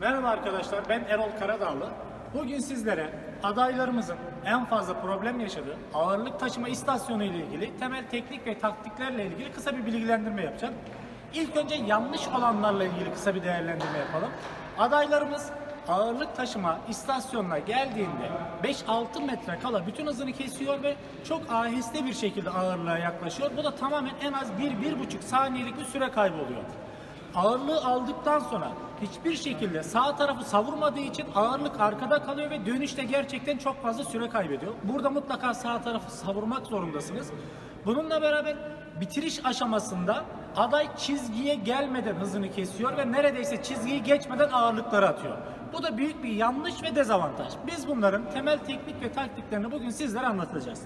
Merhaba arkadaşlar, ben Erol Karadağlı. Bugün sizlere adaylarımızın en fazla problem yaşadığı ağırlık taşıma istasyonu ile ilgili temel teknik ve taktiklerle ilgili kısa bir bilgilendirme yapacağım. İlk önce yanlış olanlarla ilgili kısa bir değerlendirme yapalım. Adaylarımız ağırlık taşıma istasyonuna geldiğinde 5-6 metre kala bütün hızını kesiyor ve çok aheste bir şekilde ağırlığa yaklaşıyor. Bu da tamamen en az 1-1,5 saniyelik bir süre kaybı oluyor. Ağırlığı aldıktan sonra hiçbir şekilde sağ tarafı savurmadığı için ağırlık arkada kalıyor ve dönüşte gerçekten çok fazla süre kaybediyor. Burada mutlaka sağ tarafı savurmak zorundasınız. Bununla beraber bitiriş aşamasında aday çizgiye gelmeden hızını kesiyor ve neredeyse çizgiyi geçmeden ağırlıkları atıyor. Bu da büyük bir yanlış ve dezavantaj. Biz bunların temel teknik ve taktiklerini bugün sizlere anlatacağız.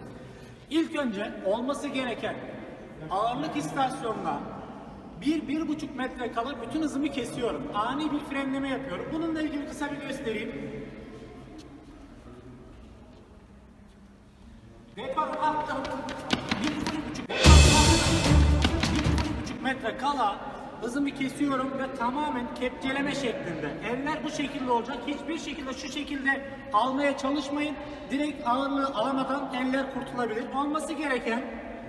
İlk önce olması gereken ağırlık istasyonuna bir, bir buçuk metre kala bütün hızımı kesiyorum. Ani bir frenleme yapıyorum. Bununla ilgili kısa bir göstereyim. Deparı attım. Bir, bir buçuk metre kala hızımı kesiyorum ve tamamen kepçeleme şeklinde. Eller bu şekilde olacak. Hiçbir şekilde şu şekilde almaya çalışmayın. Direkt ağırlığı alamadan eller kurtulabilir. Olması gereken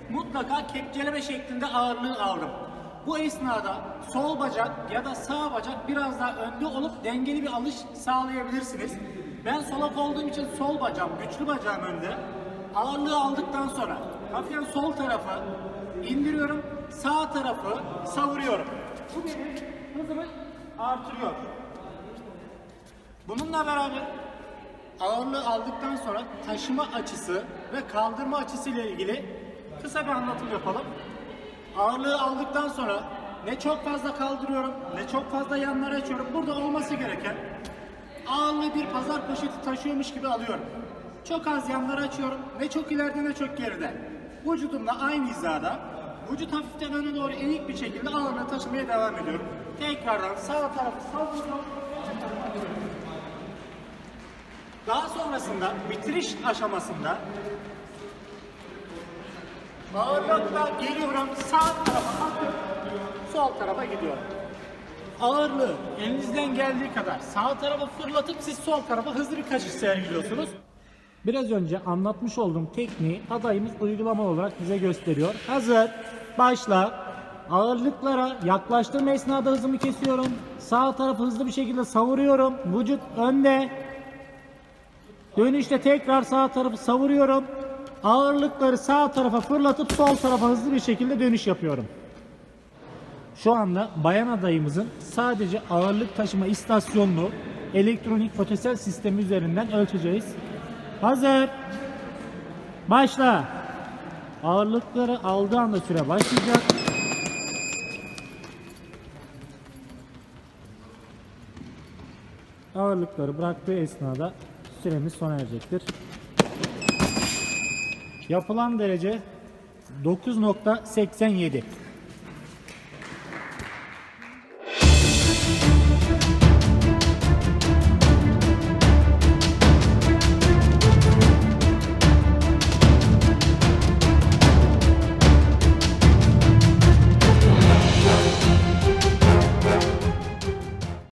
mutlaka kepçeleme şeklinde ağırlığı aldım. Bu esnada sol bacak ya da sağ bacak biraz daha önde olup dengeli bir alış sağlayabilirsiniz. Ben solak olduğum için sol bacağım, güçlü bacağım önde. Ağırlığı aldıktan sonra hafiften sol tarafı indiriyorum, sağ tarafı savuruyorum. Bu benim hızımı artırıyor. Bununla beraber ağırlığı aldıktan sonra taşıma açısı ve kaldırma açısı ile ilgili kısa bir anlatım yapalım. Ağırlığı aldıktan sonra ne çok fazla kaldırıyorum ne çok fazla yanlara açıyorum. Burada olması gereken ağırlığı bir pazar poşeti taşıyormuş gibi alıyorum. Çok az yanlara açıyorum. Ne çok ileride ne çok geride. Vücudumla aynı hizada vücut hafiften öne doğru eğik bir şekilde ağırlığı taşımaya devam ediyorum. Tekrardan sağ tarafı savuruyorum. Daha sonrasında bitiriş aşamasında Ağırlıkla geliyorum sağ tarafa sol tarafa gidiyorum. Ağırlığı elinizden geldiği kadar sağ tarafa fırlatıp siz sol tarafa hızlı bir kaçış sergiliyorsunuz. Biraz önce anlatmış olduğum tekniği adayımız uygulama olarak bize gösteriyor. Hazır, başla. Ağırlıklara yaklaştığım esnada hızımı kesiyorum. Sağ tarafı hızlı bir şekilde savuruyorum. Vücut önde. Dönüşte tekrar sağ tarafı savuruyorum. Ağırlıkları sağ tarafa fırlatıp sol tarafa hızlı bir şekilde dönüş yapıyorum. Şu anda bayan adayımızın sadece ağırlık taşıma istasyonlu elektronik fotosel sistemi üzerinden ölçeceğiz. Hazır. Başla. Ağırlıkları aldığı anda süre başlayacak. Ağırlıkları bıraktığı esnada süremiz sona erecektir. Yapılan derece 9.87.